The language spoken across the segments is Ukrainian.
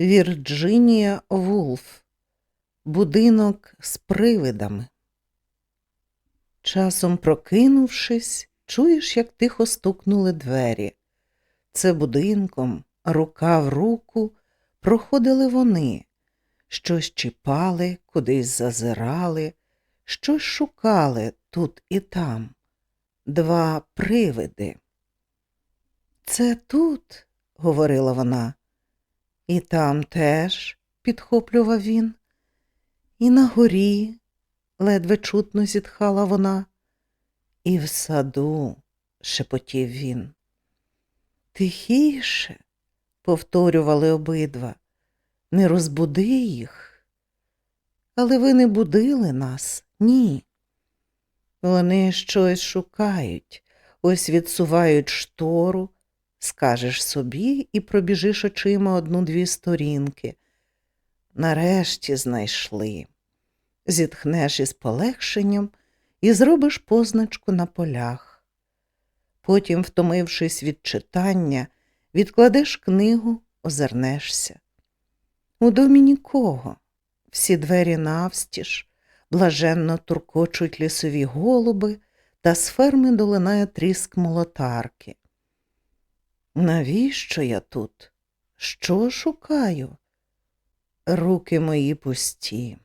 Вірджинія Вулф. Будинок з привидами. Часом прокинувшись, чуєш, як тихо стукнули двері. Це будинком, рука в руку, проходили вони, щось чіпали, кудись зазирали, щось шукали тут і там. Два привиди. Це тут, говорила вона. І там теж, підхоплював він. І на горі, ледве чутно зітхала вона. І в саду, шепотів він. Тихіше, повторювали обидва, не розбуди їх. Але ви не будили нас, ні. Вони щось шукають, ось відсувають штору, скажеш собі і пробіжиш очима одну-дві сторінки. Нарешті знайшли. Зітхнеш із полегшенням і зробиш позначку на полях. Потім, втомившись від читання, відкладеш книгу, озирнешся. У домі нікого, всі двері навстіж, блаженно туркочуть лісові голуби, та з ферми долинає тріск молотарки. Навіщо я тут? Що шукаю? Руки мої пусті.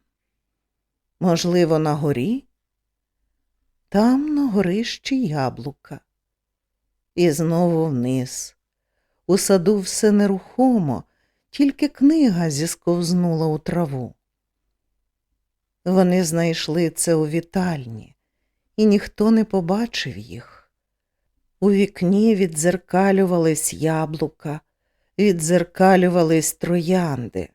Можливо, на горі? Там на горищі яблука. І знову вниз. У саду все нерухомо, тільки книга зісковзнула у траву. Вони знайшли це у вітальні, і ніхто не побачив їх. У вікні віддзеркалювались яблука, віддзеркалювались троянди,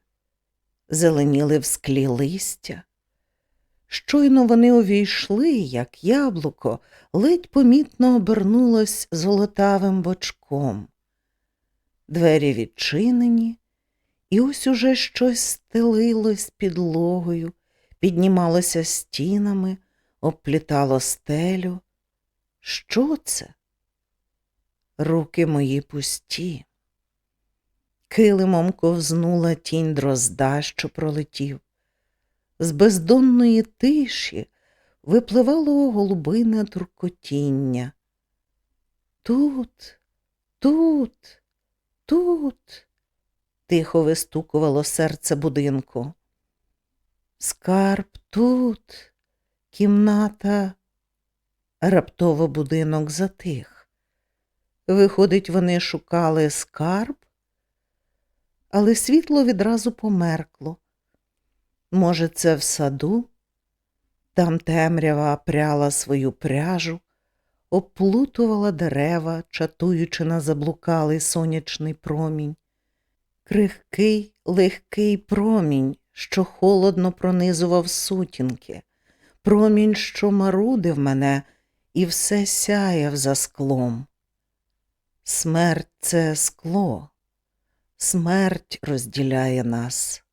зеленіли в склі листя. Щойно вони увійшли, як яблуко, ледь помітно обернулось золотавим бочком. Двері відчинені, і ось уже щось стелилось підлогою, піднімалося стінами, обплітало стелю. Що це? Руки мої пусті. Килимом ковзнула тінь дрозда, що пролетів. З бездонної тиші випливало голубине туркотіння. Тут, тут, тут, тихо вистукувало серце будинку. Скарб тут, кімната, раптово будинок затих. Виходить, вони шукали скарб, але світло відразу померкло. Може, це в саду? Там темрява пряла свою пряжу, оплутувала дерева, чатуючи на заблукалий сонячний промінь. Крихкий, легкий промінь, що холодно пронизував сутінки, промінь, що марудив мене і все сяяв за склом. Смерть це скло, смерть розділяє нас.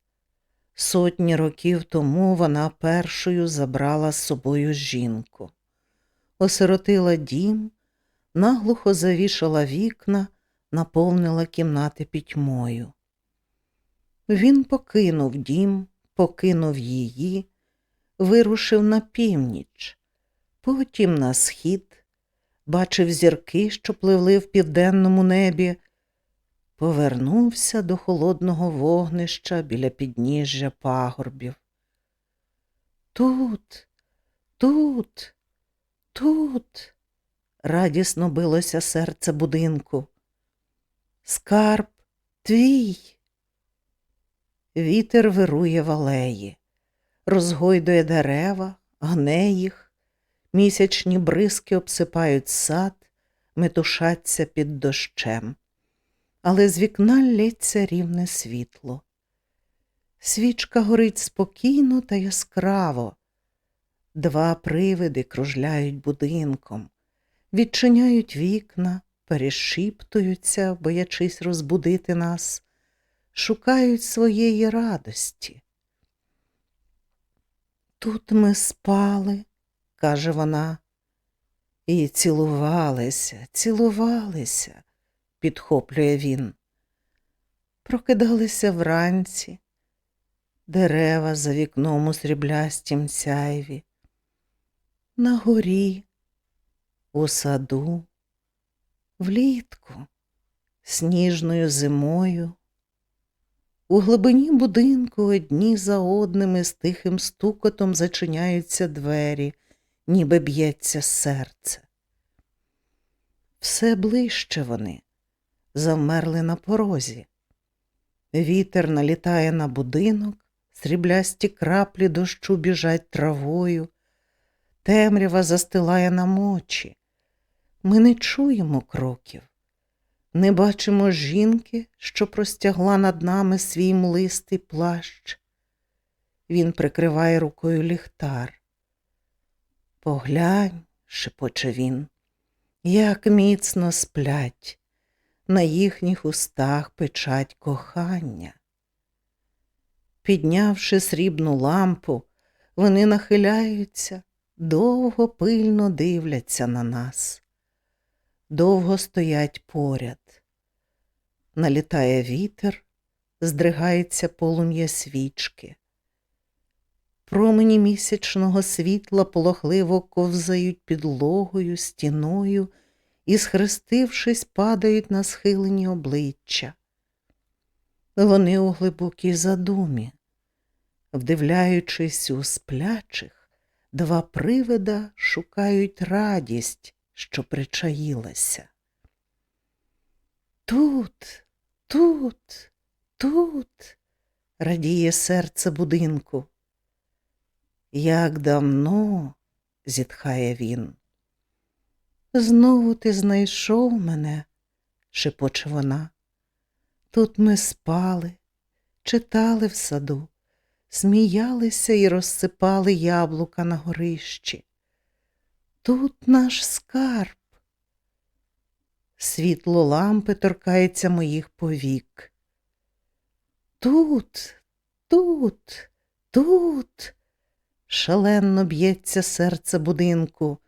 Сотні років тому вона першою забрала з собою жінку, осиротила дім, наглухо завішала вікна, наповнила кімнати пітьмою. Він покинув дім, покинув її, вирушив на північ, потім на схід, бачив зірки, що пливли в південному небі, повернувся до холодного вогнища біля підніжжя пагорбів. Тут, тут, тут, радісно билося серце будинку. Скарб твій. Вітер вирує в алеї, розгойдує дерева, гне їх, місячні бризки обсипають сад, метушаться під дощем але з вікна лється рівне світло. Свічка горить спокійно та яскраво. Два привиди кружляють будинком, відчиняють вікна, перешіптуються, боячись розбудити нас, шукають своєї радості. Тут ми спали, каже вона, і цілувалися, цілувалися підхоплює він. Прокидалися вранці, дерева за вікном у сріблястім сяйві, на горі, у саду, влітку, сніжною зимою. У глибині будинку одні за одними з тихим стукотом зачиняються двері, ніби б'ється серце. Все ближче вони, завмерли на порозі. Вітер налітає на будинок, сріблясті краплі дощу біжать травою, темрява застилає нам очі. Ми не чуємо кроків, не бачимо жінки, що простягла над нами свій млистий плащ. Він прикриває рукою ліхтар. Поглянь, шепоче він, як міцно сплять, на їхніх устах печать кохання. Піднявши срібну лампу, вони нахиляються, довго пильно дивляться на нас, довго стоять поряд. Налітає вітер, здригається полум'я свічки. Промені місячного світла полохливо ковзають підлогою, стіною і, схрестившись, падають на схилені обличчя. Вони у глибокій задумі, вдивляючись у сплячих, два привида шукають радість, що причаїлася. Тут, тут, тут, радіє серце будинку. Як давно, зітхає він. Знову ти знайшов мене, шепоче вона. Тут ми спали, читали в саду, сміялися і розсипали яблука на горищі. Тут наш скарб. Світло лампи торкається моїх повік. Тут, тут, тут шалено б'ється серце будинку.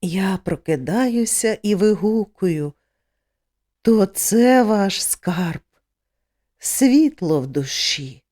Я прокидаюся і вигукую. То це ваш скарб, світло в душі.